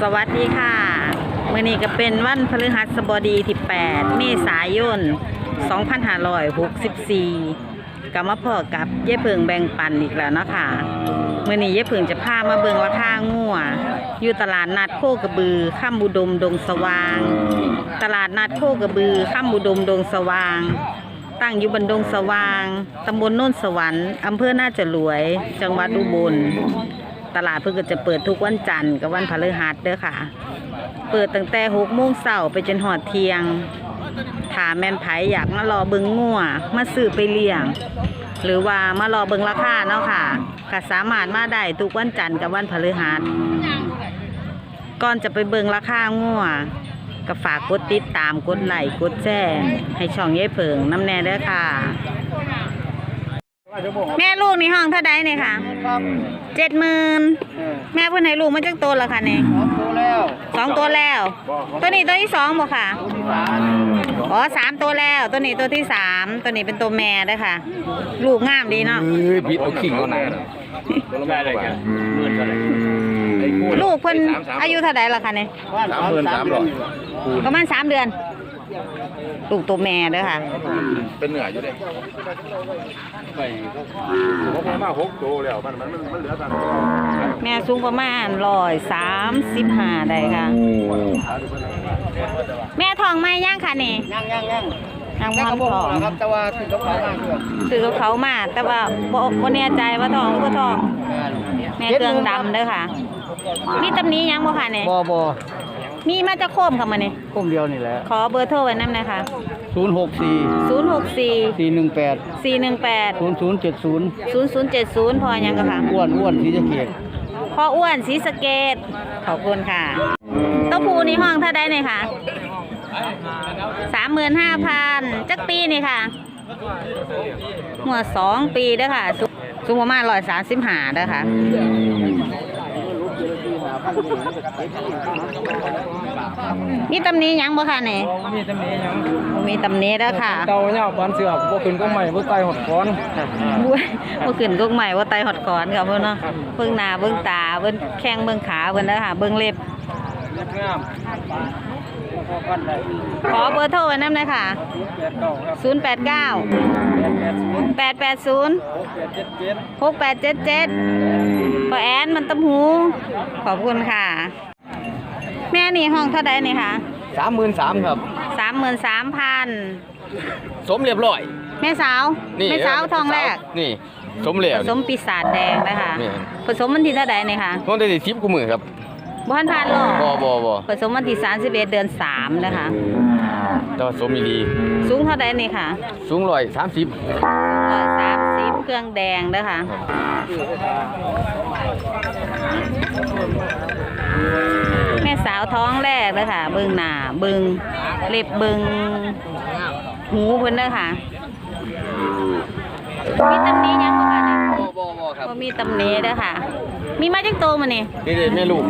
สวัสดีค่ะมื่อนี้ก็เป็นวันพฤหัสบดีที่ 8 เมษายน 2564ก็มาพอกับเย้เพิงแบ่งปันอีกแล้วเนาะค่ะมื่อนี้เย้เพิงจะพามาเบิงราคางัวอยู่ตลาดนัดโคกระบือข้ามบุดมดงสว่าง ตลาดนัดโคกระบือข้ามบุดมดงสว่าง ตั้งอยู่บนดงสว่าง ตำบลโน่นสวรรค์อำเภอหน่าจะรวย จังหวัดอุบล ตลาดเพิ่งก็จะเปิดทุกวันจันทร์กับวันพฤหัสเด้อค่ะ เปิดตั้งแต่หกโมงเช้าไปจนหอดเที่ยงถ้าแม่นไผอยากมารอเบิงงัวมาซื้อไปเลี้ยง หรือว่ามารอเบิงราคาเนาะค่ะก็สามารถมาได้ทุกวันจันทร์กับวันพฤหัสก่อนจะไปเบิงราคางัวก็ฝากกดติดตามกดไลค์กดแชร์ให้ช่องเย้เผิงน้ำแน่เด้อค่ะ แม่ลูกนี่ห้องเท่าใดเนี่ยค่ะครับเจ็ดหมื่นเออแม่เพิ่นให้ลูกมาจักตัวแล้วค่ะนี่สองตัวแล้วสองตัวแล้ว ตัวนี้ตัวที่สองบ่ค่ะตัวที่สามอ๋อสามตัวแล้ว ตัวนี้ตัวที่สามตัวนี้เป็นตัวแม่เด้อค่ะ ลูกงามดีเนาะเฮ้ยพิษเอาขิงเอาหนาได้เลยกันหมื่นเท่าไหร่ลูกเพิ่นอายุเท่าใดแล้วค่ะนี่บ้านสามหมื่นสามร้อยประมาณสามเดือน ลูกตัวแม่เด้อค่ะ เป็นเหนืออยู่เด้ไปผมมาหกโตแล้วมันมันมันเหลือกันแม่สูงประมาณร้อยสามสิบห้าได้ค่ะ แม่ทองไม่ย่างค่ะนี่ย่างย่างย่างนางย่างพักนระบอกทองนะครับแต่ว่าคือเขาขายมากด้วยซื้อกับเขามาแต่ว่าบ่บ่แน่ใจว่าทองหรือบ่ทอง แม่เครื่องดำเด้อค่ะ มีตำหนี้ยังบ่ค่ะเนี่ยบอบอ มีมาจะโคมค่ะมาเนี่ยกลุ่มเดียวนี่แหละขอเบอร์โทรไว้นำนะคะ ศูนย์หกสี่064 สี่หนึ่งแปด418 ศูนย์ศูนย์เจ็ดศูนย์0070 พอยังก็ค่ะอ้วนอ้วนสีสะเกดพ่ออ้วนศรีสะเกดขอบคุณค่ะเต้าผูนี่ห้องเท่าใดเนี่ยค่ะสามหมื่นห้าพันจักปีนี่ค่ะหัวสองปีเด้อค่ะสุสูงประมาณร้อยสามสิบห้าเด้อค่ะ มีตำหนี้ยังบ่ค่ะเนี่ยมีตำหนิหยังบ่มีตำหนี้เด้อค่ะเตาเนี่ยปานเสือกบ่ขึ้นก็ใหม่บ่ไตหดก้อนบุ้ยบ่ขึ้นกกใหม่ว่าไตหอดกอนค่ะเพิ่นเนาะเบิ่งหน้าเบิ่งตาเบิ่งแข้งเบิ่งขาเพิ่นเด้อค่ะเบิ่งเล็บเรียบงามขอเบอร์โทรไว้นำหน่อยค่ะแปดเก้าครับ089แปดแปดศูนย์880หกแปดเจ็ดเจ็ด6877 พอแอนมันตำหู ขอบคุณค่ะ แม่นี่ห้องเท่าใดนี่ค่ะสามหมื่นสามครับ33,000สมเรียบร้อย แม่สาวนี่แม่สาวทองแรกนี่สมเหลผวสมปีศาจแดงนะคะนี่ผสมวันที่เท่าใดนี่ค่ะต้องได้ทิปกูมือครับบ่ทันผ่านหรอกบ่บ่บ่ผสมวันที่31เดือน3นะคะแต่ว่าสมมีดีสูงเท่าใดนี่ค่ะ สูงร้อยสามสิบร้อยสามสิบเครื่องแดงเด้อค่ะ แม่สาวท้องแรกเด้อค่ะ เบิ่งหน้าเบิ่งเล็บเบิ่งหูเพิ่นเด้อค่ะมีตำหนี้ยังบ่คะเนี่ยบ่บ่บ่ครับบ่มีตำหนี้เด้อค่ะ มีมาจังโตมานี่นี่เด้แม่ลูก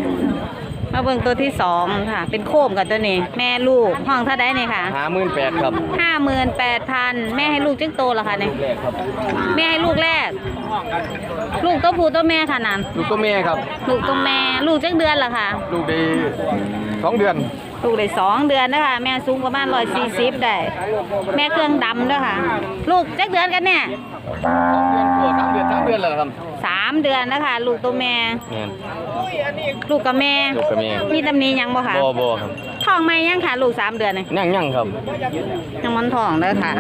มาเบิ่งตัวที่สองค่ะ เป็นโคมกับตัวนี้ แม่ลูกห้องเท่าใดนี่ค่ะห้าหมื่นแปดครับห้าหมื่นแปดพันแม่ให้ลูกจังโตเหรอคะเนี่ยแรกครับแม่ให้ลูกแรก ลูกตัวผู้ตัวแม่ค่ะนันลูกก็แม่ครับ ลูกตัวแม่ลูกจักเดือนเหรอคะลูกได้สองเดือน ลูกได้สองเดือนนะคะแม่สูงประมาณร้อยสี่สิบได้ แม่เครื่องดำด้วยค่ะ ลูกจักเดือนกันเนี่ยสองเดือนกว่าสามเดือนสามเดือนแล้วครับ สามเดือนนะคะลูกตัวแม่ แม่นลูกกับแม่ ลูกกับแม่มีตำหนี้ยังบ่คะบ่บ่ครับท้องไหมยังค่ะ ลูกสามเดือนเนี่ยยั่งยั่งครับยังมันท้องเด้อค่ะ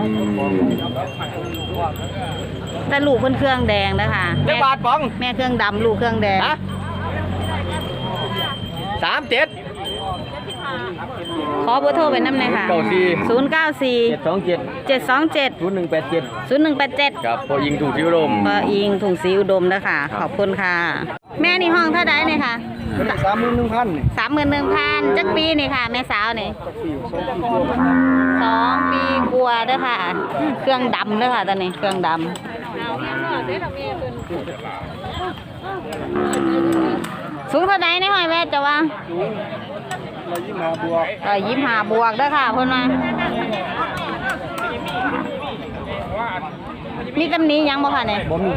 แต่ลูกเพิ่นเครื่องแดงเด้อค่ะได้แม่บาทป๋องแม่เครื่องดำลูกเครื่องแดง ฮะสามเจ็ด ขอเบอร์โทรไปน้ำหน่อยค่ะเก้าสี่ศูนย์เก้าสี่เจ็ดสองเจ็ดเจ็ดสองเจ็ดศูนย์หนึ่งแปดเจ็ดศูนย์หนึ่งแปดเจ็ดครับพอยิงถูกพิวลมปออิงถุงสีอุดมนะคะขอบคุณค่ะ แม่นี่ห้องเท่าไดเนี่ยค่ะสามหมื่นหนึ่งพันสามหมื่นหนึ่งพันจักปีนี่ค่ะ แม่สาวนี่สองปีกลัวาเด้อค่ะ เครื่องดำเด้อค่ะตอนนี้เครื่องดำสูงเท่าไดในห้อยแม่จะว่า ร้อยยี่สิบห้าบวกร้อยยี่สิบห้าบวกเด้อค่ะเพ่นมามีตำหนี้ยังบ่ค่ะเนี่ยบ่มี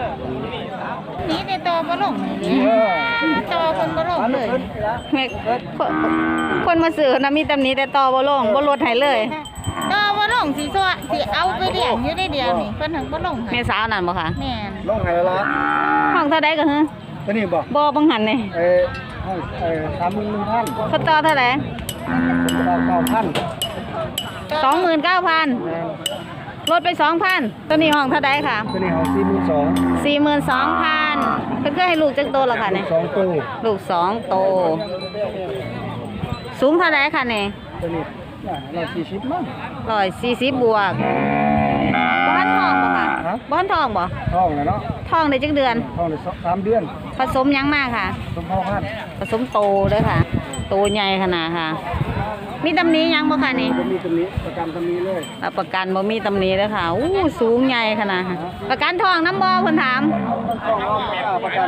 นี่ในตอบ่ลงนี่ตอคนบ่ลงเลยแม่คนคนมาซื้อนะมีตำหนี้แต่ต่อบ่ลงบ่ลดให้เลยตอบ่ลงสิซัวสิเอาไปเลี้ยงอยู่ได้เดียวนี่เพิ่นถึงบ่ลงแม่ให้สาวนั่นบ่คะแม่นลงให้ละห้องเท่าใดก็ฮือ ตัวนี้บอกบ่บังหันนี่เอ้ห้องเอ้สามหมื่นหนึ่งพันเขาต่อเท่าไหร่เก้าเก้าพัน29,000ลดไป2,000ตัวนี้ห้องเท่าใดค่ะ ตัวนี้ห้องสี่หมื่นสอง42,000เพิ่นเคยให้ลูกจักโตแล้วค่ะนี่สองตัวลูกสองโต สูงเท่าใดค่ะนี่ตัวนี้น่ะเราสี่สิบมั้ง140บวกบ่ทันท้องบ่ค่ะฮะบ่ทันท้องบ่ท้องแล้วเนาะ ท้องได้จักเดือน ท้องได้สองสามเดือน ผสมหยังมาค่ะ สมพ่อพันผสมโตเด้อค่ะ โตใหญ่ขนาดค่ะ มีตำหนี้ยังบ่ค่ะนี่จะมีตัวนี้ประกันตัวนี้เลยรับประกันบ่มีตำหนี้เด้อค่ะอู้สูงใหญ่ขนาดค่ะประกันทองน้ำบ่เพิ่นถาม ต้องเอาประกัน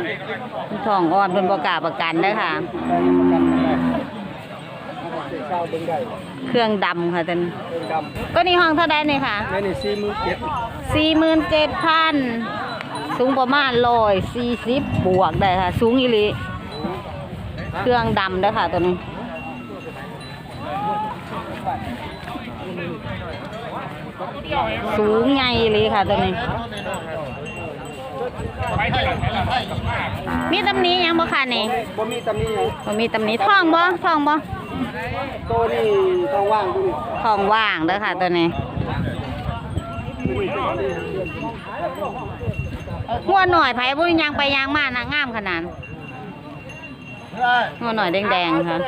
ทองอ่อนเพิ่นบ่กล้าประกันเด้อค่ะ ได้ประกันได้เช้าเบิ่งได้เครื่องดำค่ะท่านเป็นดตัวนี้ห้องเท่าใดนี่ค่ะำแม่นี่สี่หมื่นเจ็ด 47,000 สูงประมาณ140บวกได้ค่ะ สูงอีหลีเครื่องดำเด้อค่ะตัวนี้สูงใหญ่อีหลีค่ะตัวนี้ มีตำหนี้ยังบ่ค่ะนี่บ่มีตำหนี้หยังบ่มีตำหนี้ท้องบ่ท้องบ่ตัวนี้ต้องว่างตัวนี้ท้องว่างเด้อค่ะตัวนี้ หัวหน่อยไผบ่ยังไปยังมานะงามขนาดหัวหน่อยแดงๆค่ะ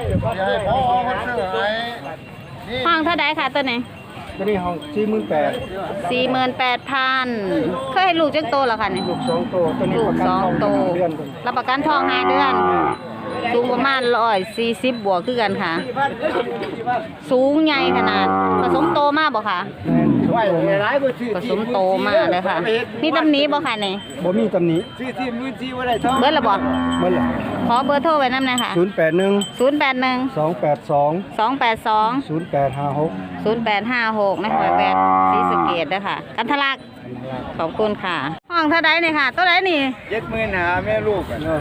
ห้องเท่าใดค่ะตัวนี้ตัวนี้ห้องสี่หมื่นแปด48,000เคยให้ลูกจักโตแล้วค่ะนี่ลูกสองตัวตัวนี้ลูปกระกันสองทองโตห้าเดือนตัวนี้รับประกันทองห้าเดือนสูงประมาณร้อยสี่สิบบวกคือกันค่ะ สูงใหญ่ขนาดผสมโตมากบ่ค่ะ แม่นสองตัวแม่ผสมโตมากเลยค่ะมีตำหนี้บ่ค่ะนี่บ่มีตำหนี้เบิดละบ่เมื่อไหร่ขอเบอร์โทรไว้นำหน่อยค่ะศูนย์แปดหนึ่ง081สองแปดสอง282ศูนย์แปดห้าหก0856ในหอยแวดศรีสะเกษเด้อค่ะกันทะลักขอบคุณค่ะ ห้องเท่าใดนี่ค่ะ ตัวใดนี่เจ็ดหมื่นหาแม่ลูกกันเนาะ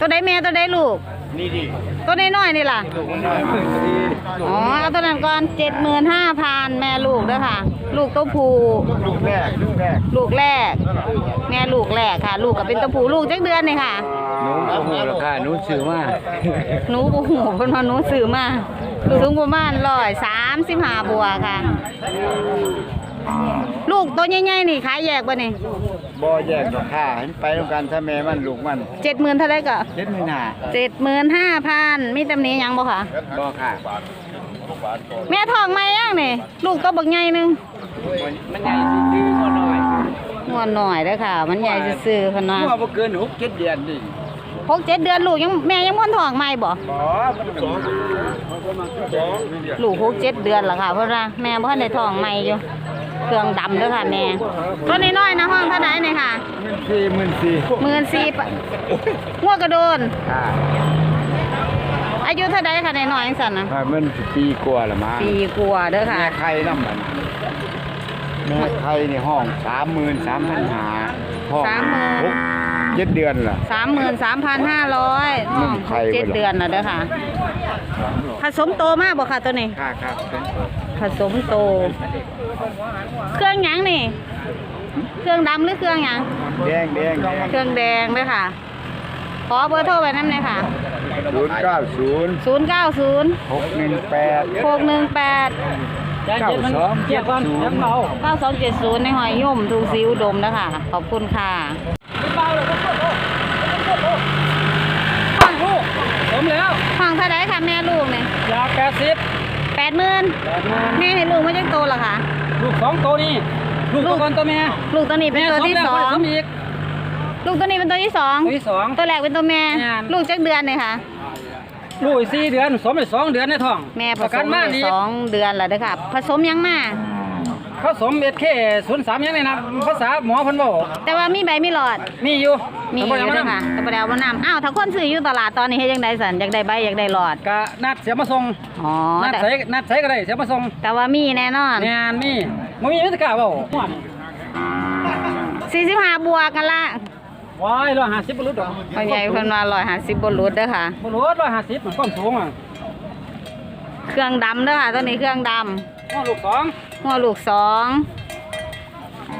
ตัวใดแม่ตัวใดลูก นี่ดิตัวน้อยๆนี่ล่ะ ลูกมันน้อยมือดีอ๋อเอาตัวนั้นก่อนเจ็ดหมื่นห้าพันแม่ลูกเด้อค่ะ ลูกตัวผู้ลูกแรกลูกแรกลูกแรก แม่ลูกแรกค่ะ ลูกก็เป็นตัวผู้ลูกจักเดือนนี่ค่ะ หนูโอ้โหราคาหนูซื้อมาหนูบ่หูเพิ่นว่าหนูซื้อมาลูกสูงประมาณร้อยสามสิบห้าบัวค่ะ ลูกตัวใหญ่ๆนี่ขายแยกบ่นี่บ่แยกราคาเห็นไปต้องการถ้าแม่มันลูกมันเจ็ดหมื่นเท่าไรก็เจ็ดหมื่นหาเจ็ดหมื่นห้าพันมีตำหนิหยังบ่ค่ะ บ่ค่ะแม่ท้องไหม่ย่างนี่ลูกตัวบักใหญ่หนึงมันใหญ่ซื้อก็น้อยงวนหน่อยเด้อค่ะ มันใหญ่ซื่อๆเพิ่นว่าหัวบ่เกินหกเจ็ดเดือนดิหกเจ็ดเดือนลูกยังแม่ยังพ่นท้องใหม่บ่บ่มันสองสอง ลูกหกเจ็ดเดือนแล้วค่ะเพราะว่าแม่พ่อในท้องใหม่อยู่ เครื่องดำเด้วยค่ะแม่ตัวน้อยๆนะห้องเท่าไหร่เนี่ยค่ะสี่หมื่นสี่หมื่นสี่ปะหัวกระโดนค่ะอายุเท่าไหร่ค่ะในน้อยๆจังสันนะมันปีกว่าละมั้งปีกว่าเด้อค่ะแม่ไข่น้ำมันแม่ไข่ในห้องสามหมื่นสามพันหาห้องสามหมื่นหกเจ็ดเดือนล่ะสามหมื่นสามพันห้าร้อยห้องใครเจ็ดเวลาเดือนนะเด้อค่ะ ผสมโตมากบ่ค่ะตัวนี้ค่ะครับเป็น ผสมโต เครื่องหยังนี่ เครื่องดำหรือเครื่องหยัง แดงแดงเครื่องแดงเด้อค่ะ ขอเบอร์โทรไว้น้ำเลยค่ะ ศูนย์เก้าศูนย์ศูนย์เก้าศูนย์หกหนึ่งแปดหกหนึ่งแปดเก้าสองเจ็ดศูนย์เก้าสองเจ็ดศูนย์ในหอยย่มทูซีอุดมนะคะขอบคุณค่ะผมแล้วห้องเท่าไรค่ะแม่ลูกเนี่ยยาแปดสิบแปดหมื่นแม่ให้ลูกมาจังโตเหรอคะลูกสองตัวนี่ลูกตัวก่อนตัวแม่ลูกตัวนี้เป็นตัวที่สองสมอีกลูกตัวนี้เป็นตัวที่สองตัวที่สองตัวแรกเป็นตัวแม่แม่ลูกจักเดือนเลยค่ะลูกอีกสี่เดือนสมไปสองเดือนในท้อง แม่ผประสกันมมาได้ดีสองเดือนแล้วเด้อค่ะผสมยังมา เขาสมเอ็ดเคศูนย์สามยังไงนะภาษาหมอเพันบอกแต่ว่ามีใบมีหลอด มีอยู่มีอแต่บ่ยู่ได้มาเด้อค่ะแต่ประเดี๋ยวมานำอ้าวถ้าคนซื้ออยู่ตลาดตอนนี้เฮ็ดยังไงสันอยากได้ใบอยากได้หลอด กะนัดเสียมาส่งอ๋อนัดแต่ใส่นัดใส่ก็ได้เสียมาส่งแต่ว่ามีแน่นอน งานมีมันมีวิธีการเปล่า45 บวกกันละบว้ายร้อยห้าสิบบรุษดอกพ่อใหญ่เพิ่นว่า150บ่รุดเด้อค่ะบรุษร้อยห้าสิบมันความสูงอะเครื่องดำเด้อค่ะตัวนี้เครื่องดำ ง้อลูกสองหัวลูกสอง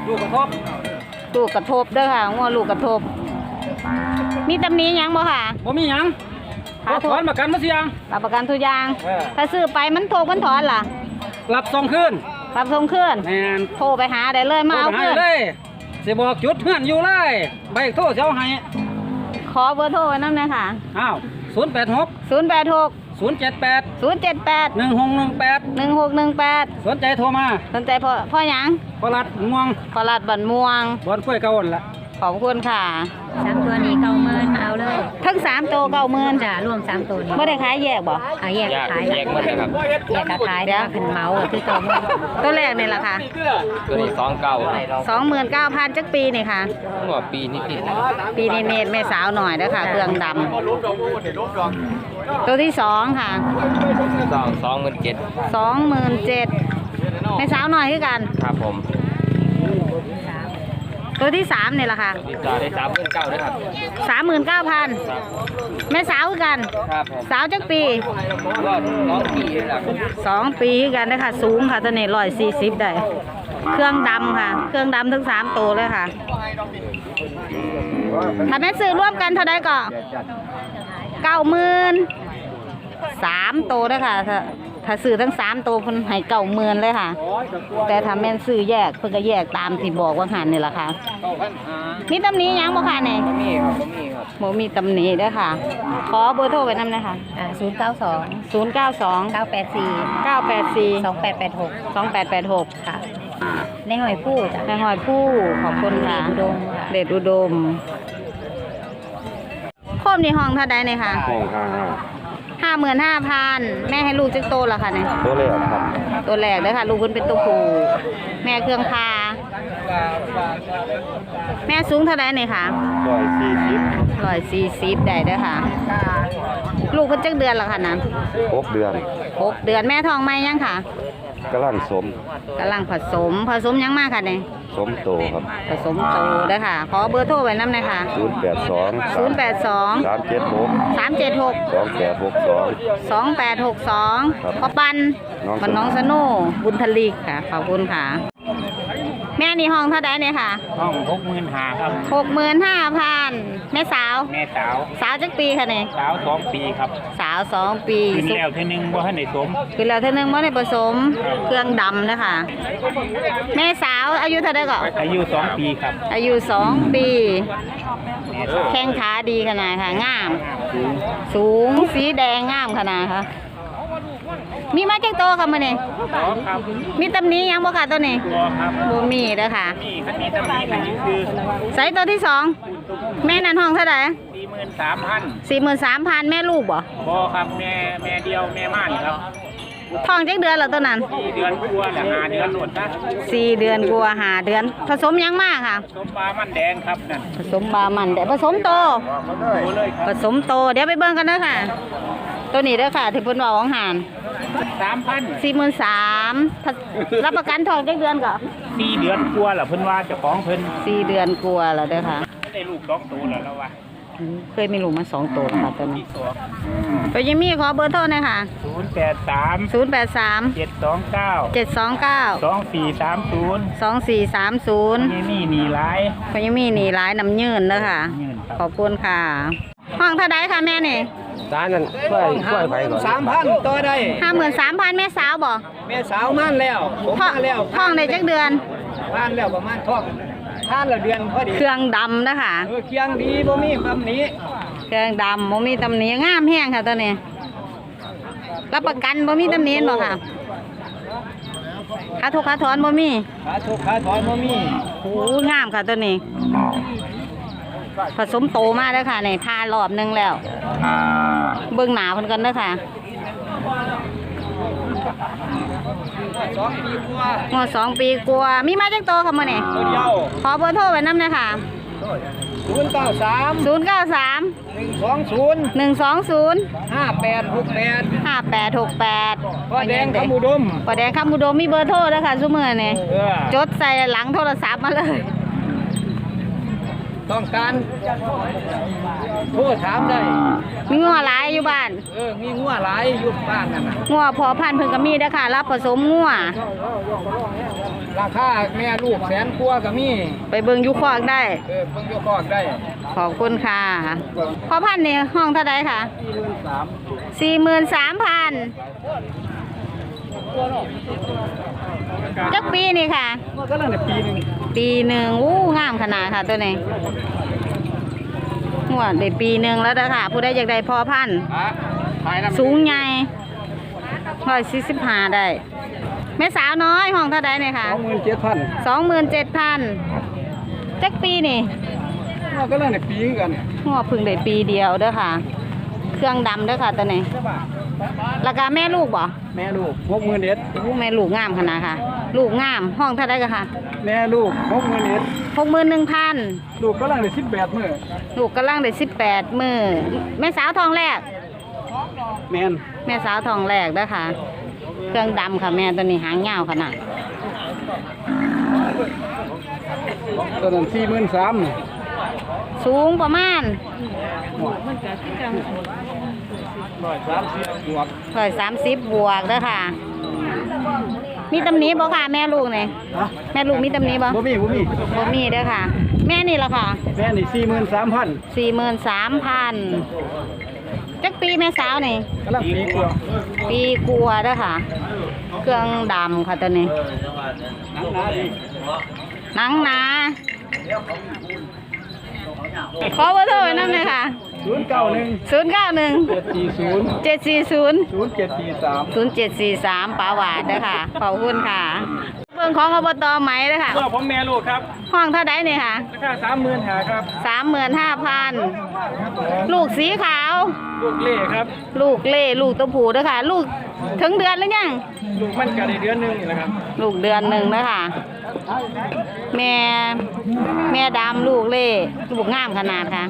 ลูกกระทบลูกกระทบเด้อค่ะหัวลูกกระทบ มีตำหนี้ยังบ่ค่ะ บ่มีหยังหาบ่ทุถก อนประกันมาเสียง รับประกันทุกอย่าง เออ ถ้าซื้อไปมันถูกมันถอนล่ะรับส่งคืนรับส่งคืนแม่นโทรไปหาได้เลยมาเอาโทรไปคืนหเลยสิบอกจุดเฮือนอยู่เลยใบโทรสิเอาให้ขอเบอร์โทรไว้นำหน่อยค่ะอ้าว 086 086 078 078 1618 1618สนใจโทรมา สนใจพ่อพ่อหยังพรัดง่วงพอลาดบันม่วง บอนกล้วยเก่าหั่นละ ขอบคุณค่ะ สามตัวนี้เก้าหมื่นเอาเลยทั้งสามโตเก้าหมื่นจ้ะรวมสามตัวนี้ไม่ได้ขายแยกบ่เอาแยกขายแยกหมดเลยครับ แยกก็ขายเดี๋แต่ยวว่าขันเมาก็คือเก้าหมื่นตัวแรกนี่แหละค่ะตัวนี้สองเก้าสองหมื่นเก้าพันจักปีนี่ค่ะหัวปีนิดนิดปีนี้เนตรแม่สาวหน่อยเด้อค่ะเครื่องดำตัวที่สองค่ะสองสองหมื่นเจ็ดสองหมื่นเจ็ดแม่สาวหน่อยคือกัน ครับผม ตัวที่สามนี่แหละค่ะที่จะได้สามหมื่นเก้าด้วยครับสามหมื่นเก้าพันแม่สาวคือกัน ครับผมสาวจักปีก็น้องปีนี่แหละสองปีคือกันนะคะสูงค่ะตัวนี้ร้อยสี่สิบได้ เครื่องดำค่ะ เครื่องดำทั้งสามตัวเลยค่ะ ถ้าแม่ซื้อร่วมกันเท่าไดก็เก้าหมื่นสามตัวเลยค่ะ ถ้าถ้าซื้อทั้งสามตัวเพิ่นให้เก้าหมื่นเลยค่ะ แต่ถ้าแม่นซื้อแยกเพิ่นก็แยกตามที่บอกว่าหันนี่แหละค่ะมีตำหนี้ยังบ่ค่ะเนี่ยมีครับผมมีครับบ่มีตำหนี้เด้อค่ะ ขอเบอร์โทรไว้นำนะคะอ่าศูนย์เก้าสองศูนย์เก้าสองเก้าแปดสี่เก้าแปดสี่สองแปดแปดหกสองแปดแปดหกค่ะ ในหอยผู้จ้ะ นายหอยผู้ขอบคุณค่ะ เดชอุดมค่ะ เดชอุดมโคมในห้องเท่าใดเนี่ยค่ะ ห้องข้างห้า ห้าหมื่นห้าพันแม่ให้ลูกจึกโตแล้วค่ะเนี่ยตัวเลขครับตัวแรกเลยค่ะลูกคุณเป็นตัวผู้แม่เครื่องพาแม่สูงเท่าใดเนี่ยค่ะร้อยสี่สิบร้อยสี่สิบได้เด้อค่ะ ลูกคุณจักเดือนแล้วค่ะนั้นหกเดือนหกเดือนแม่ท้องไหมยังค่ะ กำลังสมกำลังผสมผสมยังมากค่ะเนี่ยสมโตครับผสมโตเด้อค่ะ ขอเบอร์โทรไว้น้ำหน่อยค่ะ ศูนย์แปดสองศูนย์แปดสองสามเจ็ดหกสามเจ็ดหกสองแปดหกสองสองแปดหกสองครับพ่อปันน้องมันน้องสโน่บุญทลีกค่ะ ขอบคุณค่ะแม่นี่ห้องเท่าไดเนี่ยค่ะห้องหกหมื่นหาครับหกหมื่นห้าพันแม่สาว แม่สาว สาวจักปีค่ะเนี่ยสาวสองปีครับ สาวสองปีกินสุแล้วเท่านึงว่าให้ในสมคือเราเท่านึงว่าในผสมเครื่องดำนะคะแม่สาวอายุเท่าไดก็อายุสองปีครับ อายุสองปีแม่สาวแข้งขาดีขนาดค่ะงาม สูงสีแดงงามขนาดค่ะ มีมาจากโตค่ะมื้อนี้สองครับมีตำหนี้ยังบ่ค่ะตัวนี้ตัวครับบ่มีเด้อค่ะ นี่คันนี้ตำหนิคันนี้คือใส่ตัวที่สองแม่นันห้องเท่าไหร่สี่หมื่นสามพันสี่หมื่นสามพันแม่ลูกบ่บอครับแม่แม่เดียวแม่ม่านครับท้องจักเดือนแล้วตัวนั้นสี่เดือนกลัวแหละหาเดือนหมดนะสี่เดือนกว่าหาเดือน ผสมยังมากค่ะ สมปลามันแดงครับนั่นผสมบามันแต่ผสมโต โอ้เลยคผรับสมโตเดี๋ยวไปเบิ่งกันเด้อค่ะ ตัวนี้เด้อค่ะ ที่เพิ่นว่าของหานสามพันสี่หมื่นสามรับประกันทองจักเดือนก็สี่เดือนกลัวแหละเพิ่นว่าเจะของเพิ่นสี่เดือนกว่าแล้วเด้อค่ะ ได้ลูกสองตัวแล้วแล้ววะเคยมีลูกมาสองตัวแล้วค่ะตัวนี้ที่สองไปยังมีขอเบอร์โทรหน่อยค่ะศูนย์แปดสามศูนย์แปดสามเจ็ดสองเก้าเจ็ดสองเก้าสองสี่สามศูนย์สองสี่สามศูนย์นี่นี่หนีร้ายพยังมีหนีร้ายน้ำยืนเด้อค่ะ ยืนครับ ขอบคุณค่ะ ห้องเท่าไดค่ะแม่นี่ ร้านนั้นช่วยช่วยไปก่อนสามพันตัวได้ห้าหมื่นสามพันแม่สาวบ่แม่สาวม่านแล้วผมท้องมาแล้วท้องในจักเดือนม่านแล้วประมาณท้องท่านละเดือนพอดีเครื่องดำนะคะเออเคียงดีบ่มีคำนี้เครื่องดำบ่มีตำหนิงามแห้งค่ะตัวนี้รับประกันบ่มีตำหนิบ่ค่ะค่าทุกค่าถอนบ่มีขาทุกขาถอนบ่มีโอ้งามค่ะตัวนี้ ผสมโตมาแล้วค่ะนี่ทารอบหนึงแล้ว เบิ่งหนาเพิ่นกันเด้อค่ะสองปีกว่างอสองปีกว่ามีมาจักโตค่ะมื้อนี้ตัวเดียวขอเบอร์โทรไว้นำหน่อยค่ะศูนย์เก้าสาม093หนึ่งสองศูนย์120ห้าแปดหกแปด5868พ่อแดงขมูดมป้าแดงคำบุโดมมีเบอร์โทรแล้วค่ะซุมื้อนี้เออจดใส่หลังโทรศัพท์มาเลย ต้องการโทษถามได้ มีงัวหลายอยู่บ้านเออ มีงัวหลายอยู่บ้านนั่นน่ะงัวพอพันเพิ่งก็มีได้ค่ะ รับผสมงัวราคาแม่ลูกแสนกว่าก็มีไปเบิ่งอยู่คอกได้ เออเพิ่งยุคอกได้ขอบคุณค่ะ พอพันเนี่ห้องเท่าใดค่ะามพัน จักปีนี่ค่ะ ก็ตั้งแต่ปีหนึ่งปีหนึ่งอู้งามขนาดค่ะตัวนี้หัวได้ปีหนึ่งแล้วเด้อค่ะ ผู้ใดอยากได้พอพันธุ์อะขายน้ำสูงใหญ่ร้อยสี่สิบห้าได้ แม่สาวน้อยห้องเท่าใดเนี่ยค่ะสองหมื่นเจ็ดพันสองหมื่นเจ็ดพันจักปีนี่ก็ตั้งแต่ปีคือกันหัวพึ่งได้ปีเดียวเด้อค่ะ เครื่องดำเด้อค่ะตัวนี้ ราคาแม่ลูกบ่แม่ลูกหกหมื่นเอ็ดอู้แม่ลูกงามขนาดค่ะ ลูกงามห้องเท่าใดกันค่ะแม่ลูกหกหมื่นเอ็ดหกหมื่นหนึ่งพันลูกก็ตั้งแต่สิบแปดมื่อลูกกำลังได้สิบแปดมือแม่สาวทองแรกแมนแม่สาวทองแรกเด้อค่ะเครื่องดำค่ะแม่ตัวนี้หางยาวขนาดตอนนั้นสี่หมื่นสาม สูงประมาณร้อยสามสิบบวกร้อยสามสิบบวกเด้อค่ะ มีตำหนี้บ่ค่ะ แม่ลูกเนี่ยแม่ลูกมีตำหนี้บ่บ่มีบ่มีบ่มีเด้อค่ะ แม่นี่ละค่ะ แม่นี่สี่หมื่นสามพันสี่หมื่นสามพันจักปีแม่สาวนี่กำลังปีกว่าปีกลัวเด้อค่ะ เครื่องดำค่ะตัวนี้หนังหนาดิหนังหนา ขอเบอร์โทรไว้นั่นเลยค่ะ ศูนย์เก้าหนึ่งศูนย์เก้าหนึ่งเจ็ดสี่ศูนย์เจ็ดสี่ศูนย์ศูนย์เจ็ดสี่สามศูนย์เจ็ดสี่สามปาหวาดเด้อค่ะขอบคุณค่ะ เบิ่งของอบตไหมเด้อค่ะก็ผมแม่ลูกครับห้องเท่าไดเนี่ยค่ะราคาสามหมื่นหาครับสามหมื่นห้าพันลูกสีขาว ลูกเล่ครับ ลูกเล่ลูกตัวผู้เด้อค่ะ ลูก ถึงเดือนหรือยังลูกมันก็ได้เดือนหนึงนี่แหละครับลูกเดือนหนึ่งเด้อค่ะ แม่แม่ดำลูกเล่ลูกงามขนาดค่ะ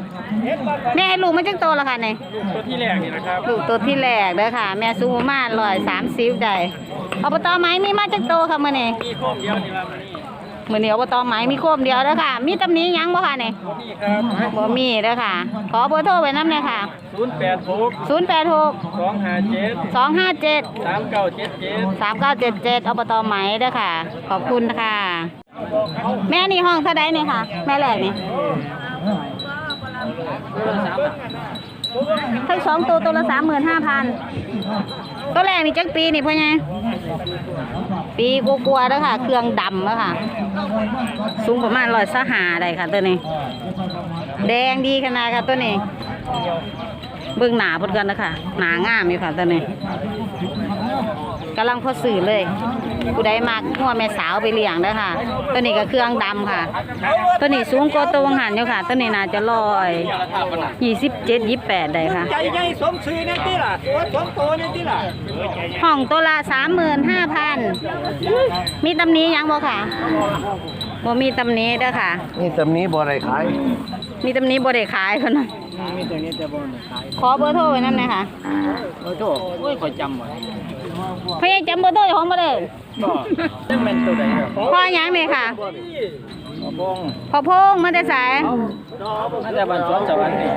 แม่ให้ลูกมันจังโตแล้วค่ะเนี่ยตัวที่แรกนี่นะครับลูกตัวที่แรกเด้อค่ะ แม่สูงประมาณร้อยสามสิบได้อบตไหมมีมาจักโตค่ะมื้อนี้มีครบเดียวนี่ครับ มื้อนี้อบตไหมมีโคมเดียวเด้อค่ะ มีตำหนี้ยังบ่ค่ะเนี่ยนี่ครับบ่มีเด้อค่ะ ขอเบอร์โทรไว้นำเลยค่ะ ศูนย์แปดหก086 สองห้าเจ็ด257 สามเก้าเจ็ดเจ็ด3977อบตไหมเด้อค่ะ ขอบคุณค่ะ แม่นี่ห้องเท่าใดนี่ค่ะ แม่แรกนี่ทั้งสองตัวตัวละ35,000 ตัวแรกนี่จักปีนี่พ่อไงปีกลัวๆแล้วค่ะ เครื่องดำแล้วค่ะ สูงประมาณร้อยสหาได้ค่ะตัวนี้ แดงดีขนาดค่ะตัวนี้เบื้องหนาพุดกันนะคะหนางามอยู่ค่ะตัวนี้ กำลังพอสื่อเลยผู้ใดมักหัวแม่สาวไปเลี้ยงเด้อค่ะ ตัวนี้ก็เครื่องดำค่ะ ตัวนี้สูงกว่าตัวหันอยู่ค่ะ ตัวนี้น่าจะร้อยยี่สิบเจ็ดยี่แปดได้ค่ะใจใหญ่สมซื้อนี่ติล่ะตัวสองตัวนี่ติล่ะห้องตัวละสามหมื่นห้าพันมีตำหนี้ยังบ่ค่ะบ่มีตำหนี้เด้อค่ะนี่ตำนี้บ่ได้ขาย มีตำหนี้บ่ได้ขายเพิ่นน่ะมีตัวนี้จะบ่ขายขอเบอร์โทรไว้นั่นเลยค่ะโอ้โหโอ้ยคอยจำไว้ พยายจำเบอร์โทรเจ้าของบ่ได้ก็จะเป็นตัวใดครับพ่อหยังนี่ค่ะบ่บงพ่อพงมาแต่ไสายน่าจะบ้านสวนสวรรค์นี่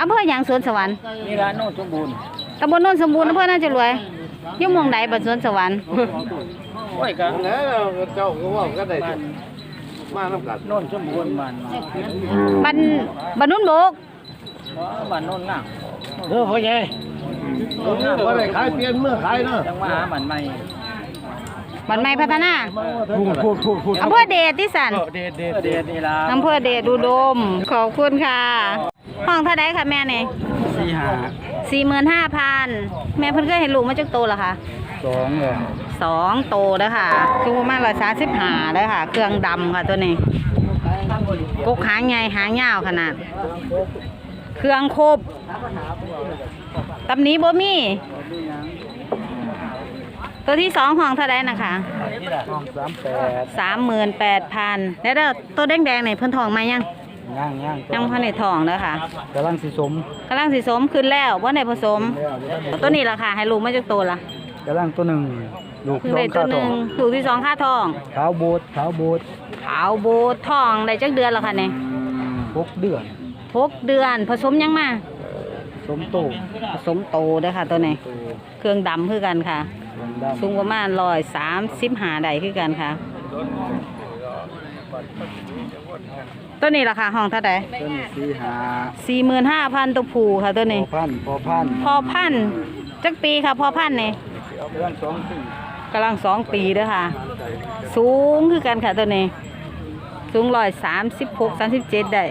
อำเภอหยังสวนสวรรค์นี่ร้านโน้นสมบูรณ์ตำบลโนนสมบูรณ์อำเภอน่าจะรวยอยุ่หมองใดบัดสวนสวรรค์โอ้ยก็แล้วเจ้าก็ว่าก็ได้ มาน้ำกันโน้นสมบูรณ์มันบันบันนุ่นโบก บ้านโน้นน่ะเออพ่อใหญ่ บ่ได้ขายเปลี่ยนเมื่อขายเนาะจังมาหามันใหม่บันไม่พัฒนาพูดพูดพูดพูดอำเภอเดชที่สันเด็ดเด็ดเด็ดนี่ล่ะอำเภอเดชดูดม ขอบคุณค่ะ ห้องเท่าไดค่ะแม่นี่สี่ห้าสี่หมื่นห้าพันแม่เพิ่นเคยเห็นลูกมาจากโตเหรอคะสองเลยสองโตเด้อค่ะสูงประมาณร้อยสามสิบห้าเด้อค่ะ เครื่องดำค่ะตัวนี้กกหางใหญ่หางยาวขนาด เครื่องครบ ตำหนี้บ่มี ตัวที่สองห้องเท่าไดนะคะสองสามแปดสามหมื่นแปดพันแล้วเด้อตัวแดงๆไหนเพิ่นทองมายังย่างย่างยังพันในทองเด้อค่ะกำลังสิสมกำลังสิสมขึ้นแล้วว่าในผสม ตัวนี้ราคาให้ลูกมาจากตัวละกำลังตัวหนึ่งลูกคือสอได้งตัวข้าวหทอนึ่งงลูกที่สองค่าทอง ขาวโบดขาวโบดขาวโบททองได้จักเดือนแล้วค่ะเนี่ยหหกเดือนหกเดือนผสมยังมา สมโตผสมโตเด้อค่ะ ตัวนี้ตัวเครื่องดำคือกันค่ะดำดำสูงประมาณร้อยสามสิบหาได้คือกันค่ะ ตัวนี้ราคาห้องเท่าไหร่ต้นสี่หาสี่หมื่นห้าพันตัวผูค่ะตัวพนี้อพันพอพันพอพันธุ์จักปีค่ะพอพันธุ์นี่เดือนสองปีกำลังสองปีเด้อค่ะ สูงคือกันค่ะตัวนี้ สูงร้อยสามสิบหกสามสิบเจ็ดได้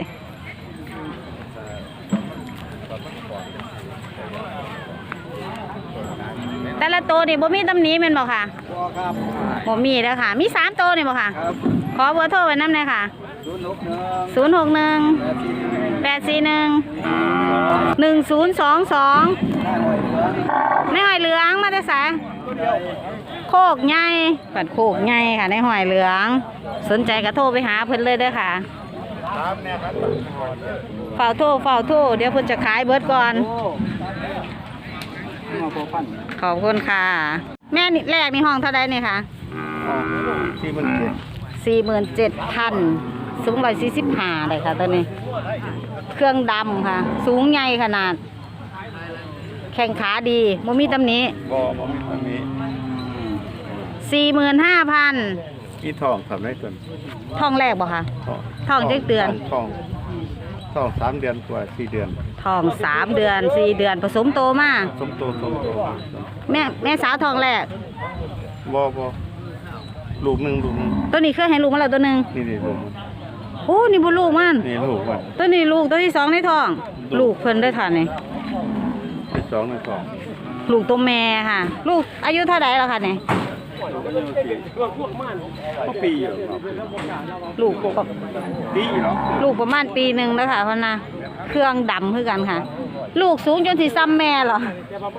แต่ละตัวนี่บ่มีตำหนี้แม่นบ่ค่ะพอครับบ่มีเด้อค่ะ มีสามตัวนี่บ่ค่ะ ครับขอเบอร์โทรไว้นำหน่อยค่ะศูนย์หกหนึ่งศูนย์หกหนึ่งแปดสี่หนึ่งแปดสี่หนึ่งหนึ่งศูนย์สองสองห้าหอยเหลืองในหอยเหลืองมาแต่ไสายโคกใหญ่ปัดโคกใหญ่ค่ะในหอยเหลือง สนใจก็โทรไปหาเพิ่นเลยเด้อค่ะเฝ้าโทรเฝ้าโทรเดี๋ยวเพิ่นจะขายเบิดก่อน โอ้มาพอพัน ขอบคุณค่ะ แม่นี่แรกนี่ห้องเท่าใดนี่ค่ะสี่มันเจ็ดสี่หมื่นเจ็ดพันสูงร้อยสี่สิบห้าเลยค่ะตัวนี้ เครื่องดำค่ะ สูงใหญ่ขนาด แข่งขาดีมมีตำหนี้บ่บ่มีตรงนี้สี่หมื่นห้าพันมีทองครับในต้นท่องแรกบ่คะทองทองจักเดือนทอง ทองสามเดือนกว่าสี่เดือนทองสามเดือนสี่เดือนผสมโตมาสมโตสมโตแม่แม่สาวทองแรกบ่บ่ลูกหนึ่งลูกหนึ่งตัวนี้เคยให้ลูกมาแล้วตัวหนึ่งนี่นี่ลูกมันโอ้นี่บุลูกมันนี่ลูกมันตัวนี้ลูกตัวที่สองในท้อง ลูกเพิ่นได้อค่ะนี่ที่สองในสองลูกตัวแม่ค่ะ ลูกอายุเท่าไหร่แล้วค่ะนี่ ก็ปีอยู่ครับลูกประปีอยู่เนาะลูกประมาณปีหนึ่งแล้วค่ะพ่อนะเครื่องดำคือกันค่ะ ลูกสูงจนสิซ้ำแม่เหรอ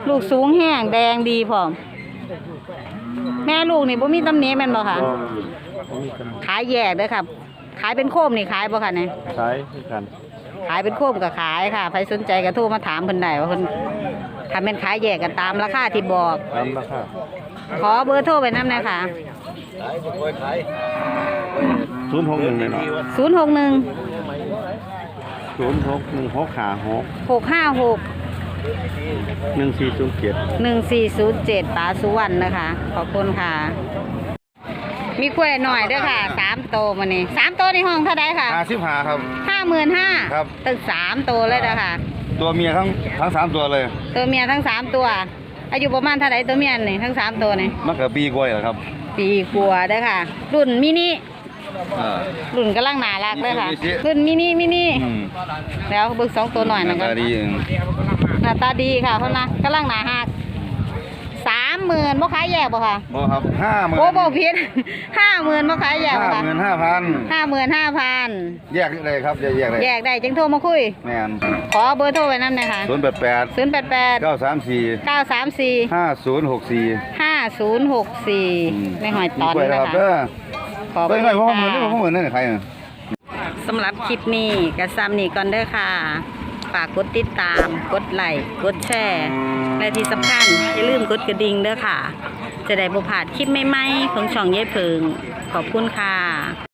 ลูกสูงแห้งแดงดีพร้อมแม่ลูกนี่บ่มีตำหนิแม่นบ่ค่ะก็มีกันขายแยกเด้อค่ะ ขายเป็นโคมนี่ขายบ่ค่ะเนี่ยใช้คือกัน ขายเป็นโคมก็ขายค่ะใครสนใจก็โทรมาถามเพิ่นได้ว่าเพิ่นถ้าเป็นขายแยกกันตามราคาที่บอกตามราคา ขอเบอร์โทรไปนำหน่อยค่ะศูนย์หกหนึ่งเลยเนาะ061 ศูนย์หกหนึ่งหกขาหก656 หนึ่งสี่ศูนย์เจ็ด1407ปาสุวรรณนะคะ ขอบคุณค่ะ มีกล้วยหน่อยเด้วยค่ะสามโตมานี่สามโตในห้องเท่าไดค่ะห้าสิบห้าครับ ห้าหมื่นห้าครับตั้งสามโตเลยนะคะตัวเมียทั้งทั้งสามตัวเลย ตัวเมียทั้งสามตัว อายุประมาณเท่าไดตัวเมียนี่ทั้งสามตัวนี่มันก็ปีกว่าเหรอครับปีกว่าเด้อค่ะ รุ่นมินิอ่า รุ่นกำลังน่ารักเลยค่ะ มินิ รุ่นมินิมินิอืมแล้วเบิกสองตัวหน่อยหนะน้าคะตาดีเองหน้าตาดีค่ะเพราะนะกำลังหนาหักสาม หมื่นบ่ขายแยกบ่ค่ะบ่ครับห้าหมื่นโอ้บ่ผิดห้าหมื่นบ่ขายแยกบ่ห้าค่ะหมื่นห้าพันห้าหมื่นห้าพันแยกเลยครับแยกแยกเลยแยกได้จึงโทรมาคุยแม่นขอเบอร์โทรไว้นั่นเลยค่ะศูนย์แปดแปดศูนย์แปดแปดเก้าสามสี่เก้าสามสี่ห้าศูนย์หกสี่ห้าศูนย์หกสี่ในหอยตอนกล้วยนะนะครับคะเด้อขอบเฮ้ยคุณหน่อยพ่อเหมือนค่ะพ่อเหมือนนั่นใครน่ะสำหรับคลิปนี้กระซำนี่ก่อนเด้อค่ะ ฝากกดติดตาม กดไลค์กดแชร์และที่สำคัญอย่าลืมกดกระดิ่งเด้อค่ะ จะได้บ่พลาดคลิปใหม่ๆของช่องเย้เพิงขอบคุณค่ะ